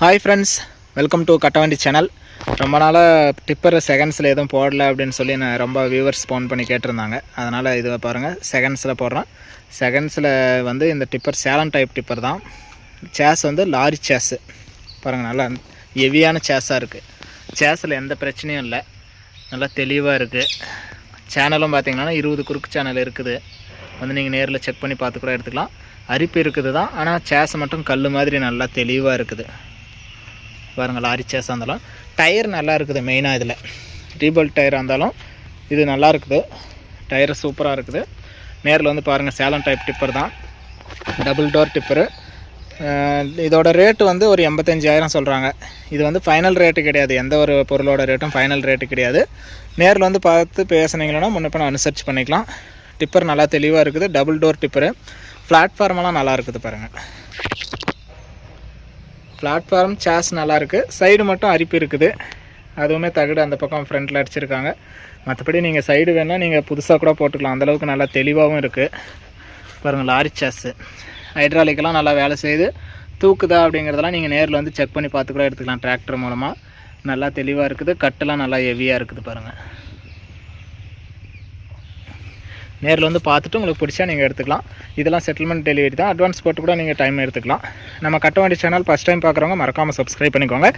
Hi friends welcome to Kattavandi channel ரொம்ப நாளாக tipper செகண்ட்ஸில் எதுவும் போடல அப்படின்னு சொல்லி நான் ரொம்ப வியூவர்ஸ் ஃபோன் பண்ணி கேட்டிருந்தாங்க. அதனால் இது பாருங்கள் செகண்ட்ஸில் போடுறேன். செகண்ட்ஸில் வந்து இந்த டிப்பர் சேலம் டைப் டிப்பர் தான். சேஸ் வந்து லாரி சேஸு பாருங்கள் நல்லா ஹெவியான சேஸாக இருக்குது சேஸில் எந்த பிரச்சனையும் இல்லை. நல்லா தெளிவாக இருக்குது சேனலும் பார்த்தீங்கன்னா இருபது குறுக்கு சேனல் இருக்குது. வந்து நீங்கள் நேரில் செக் பண்ணி பார்த்து கூட எடுத்துக்கலாம். அரிப்பு இருக்குது தான். ஆனால் சேஸ் மட்டும் கல் மாதிரி நல்லா தெளிவாக இருக்குது. பாருங்கள் லாரி சேஸாக இருந்தாலும். டயர் நல்லா இருக்குது மெயினாக இதில். ரீபல் டயராக இருந்தாலும் இது நல்லா இருக்குது. டயர் சூப்பராக இருக்குது. நேரில் வந்து பாருங்கள் சேலம் டைப் டிப்பர் தான். டபுள் டோர் டிப்பரு இதோட ரேட்டு வந்து ஒரு எண்பத்தஞ்சாயிரம் சொல்கிறாங்க இது வந்து ஃபைனல் ரேட்டு கிடையாது. எந்த ஒரு பொருளோட ரேட்டும் ஃபைனல் ரேட்டு கிடையாது. நேரில் வந்து பார்த்து பேசுனீங்கன்னா முன்ன பின்ன அனுசரிச்சு பண்ணிக்கலாம். டிப்பர் நல்லா தெளிவாக இருக்குது. டபுள் டோர் டிப்பரு பிளாட்ஃபார்மெல்லாம் நல்லா இருக்குது பாருங்கள் பிளாட்ஃபார்ம் சேர்ஸ் நல்லாயிருக்கு சைடு மட்டும் அரிப்பு இருக்குது. அதுவுமே தகடு அந்த பக்கம் ஃப்ரண்ட்டில் அடிச்சிருக்காங்க. மற்றபடி நீங்கள் சைடு வேணால் நீங்கள் புதுசாக கூட போட்டுக்கலாம். அந்தளவுக்கு நல்லா தெளிவாகவும் இருக்குது பாருங்கள் லாரி சேஸு ஹைட்ராலிக்கெலாம் நல்லா வேலை செய்யுது. தூக்குதா அப்படிங்கிறதெல்லாம் நீங்கள் நேரில் வந்து செக் பண்ணி பார்த்து கூட எடுத்துக்கலாம். டிராக்டர் மூலமாக நல்லா தெளிவாக இருக்குது. கட்டெல்லாம் நல்லா ஹெவியாக இருக்குது பாருங்கள் நேரில் வந்து பார்த்துட்டு உங்களுக்கு பிடிச்சா நீங்கள் எடுத்துக்கலாம். இதெல்லாம் செட்டில்மெண்ட் டெலிவரி தான். அட்வான்ஸ் போட்டு கூட நீங்கள் டைம் எடுத்துக்கலாம். நம்ம கட்டவண்டி சேனல் ஃபஸ்ட் டைம் பார்க்குறவங்க மறக்காமல் சப்ஸ்கிரைப் பண்ணிக்கோங்க.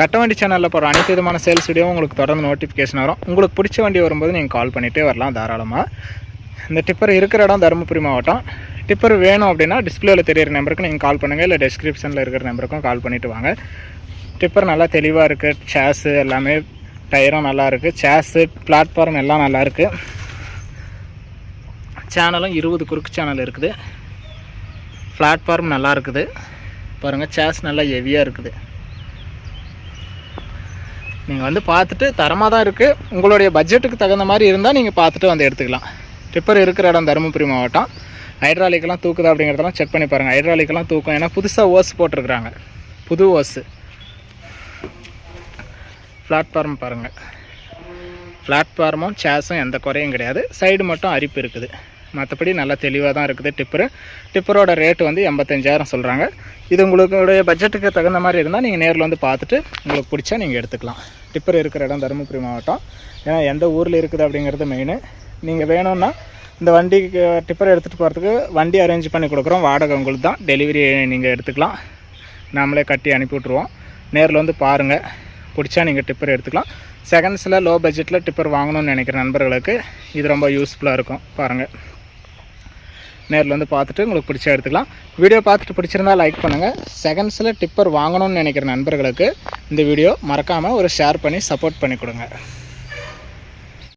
கட்டவண்டி சேனலில் போகிற அனைத்து விதமான சேல்ஸ் வீடியோ உங்களுக்கு தொடர்ந்து நோட்டிஃபிகேஷன் வரும். உங்களுக்கு பிடிச்ச வண்டி வரும்போது நீங்கள் கால் பண்ணிகிட்டே வரலாம் தாராளமாக இந்த டிப்பர் இருக்கிற இடம் தருமபுரி மாவட்டம். டிப்பர் வேணும் அப்படின்னா டிஸ்பிளேவில் தெரியிற நம்பருக்கு நீங்கள் கால் பண்ணுங்கள் இல்லை டிஸ்கிரிப்ஷனில் இருக்கிற நம்பருக்கும் கால் பண்ணிவிட்டு வாங்க. டிப்பர் நல்லா தெளிவாக இருக்குது சேஸு எல்லாமே டயரும் நல்லா இருக்குது சேஸு பிளாட்ஃபார்ம் எல்லாம் நல்லா இருக்குது சேனலும் இருபது குறுக்கு சேனல் இருக்குது. பிளாட்ஃபார்ம் நல்லா இருக்குது. பாருங்கள் சேர்ஸ் நல்லா ஹெவியாக இருக்குது. நீங்கள் வந்து பார்த்துட்டு தரமாக தான் இருக்குது உங்களுடைய பட்ஜெட்டுக்கு தகுந்த மாதிரி இருந்தால் நீங்கள் பார்த்துட்டு வந்து எடுத்துக்கலாம். டிப்பர் இருக்கிற இடம் தருமபுரி மாவட்டம். ஹைட்ராலிக்கெல்லாம் தூக்குதா அப்படிங்கிறதெல்லாம் செக் பண்ணி பாருங்கள் ஹைட்ராலிக்கெல்லாம் தூக்கும். ஏன்னா புதுசாக ஓஸ் போட்டிருக்கிறாங்க. புது ஓஸு. பிளாட்ஃபார்ம் பாருங்கள் பிளாட்ஃபார்மும் சேஸும் எந்த குறையும் கிடையாது. சைடு மட்டும் அரிப்பு இருக்குது. மற்றபடி நல்லா தெளிவாக தான் இருக்குது டிப்பரு. டிப்பரோட ரேட்டு வந்து எண்பத்தஞ்சாயிரம் சொல்கிறாங்க இது உங்களுடைய பட்ஜெட்டுக்கு தகுந்த மாதிரி இருந்தால் நீங்கள் நேரில் வந்து பார்த்துட்டு உங்களுக்கு பிடிச்சா நீங்கள் எடுத்துக்கலாம். டிப்பர் இருக்கிற இடம் தருமபுரி மாவட்டம். ஏன்னா எந்த ஊரில் இருக்குது அப்படிங்கிறது மெயின் நீங்கள் வேணும்னா இந்த வண்டிக்கு டிப்பர் எடுத்துகிட்டு போகிறதுக்கு வண்டி அரேஞ்ச் பண்ணி கொடுக்குறோம். வாடகை உங்களுக்கு தான். டெலிவரி நீங்கள் எடுத்துக்கலாம். நாமளே கட்டி அனுப்பி விட்ருவோம் நேரில் வந்து பாருங்கள் பிடிச்சா நீங்கள் டிப்பர் எடுத்துக்கலாம். செகண்ட்ஸில் லோ பட்ஜெட்டில் டிப்பர் வாங்கணும்னு நினைக்கிற நண்பர்களுக்கு இது ரொம்ப யூஸ்ஃபுல்லாக இருக்கும். பாருங்கள் நேரில் வந்து பார்த்துட்டு உங்களுக்கு பிடிச்சா எடுத்துக்கலாம். வீடியோ பார்த்துட்டு பிடிச்சிருந்தா லைக் பண்ணுங்கள் செகண்ட்ஸில் டிப்பர் வாங்கணும்னு நினைக்கிற நண்பர்களுக்கு இந்த வீடியோ மறக்காமல் ஒரு ஷேர் பண்ணி சப்போர்ட் பண்ணி கொடுங்க.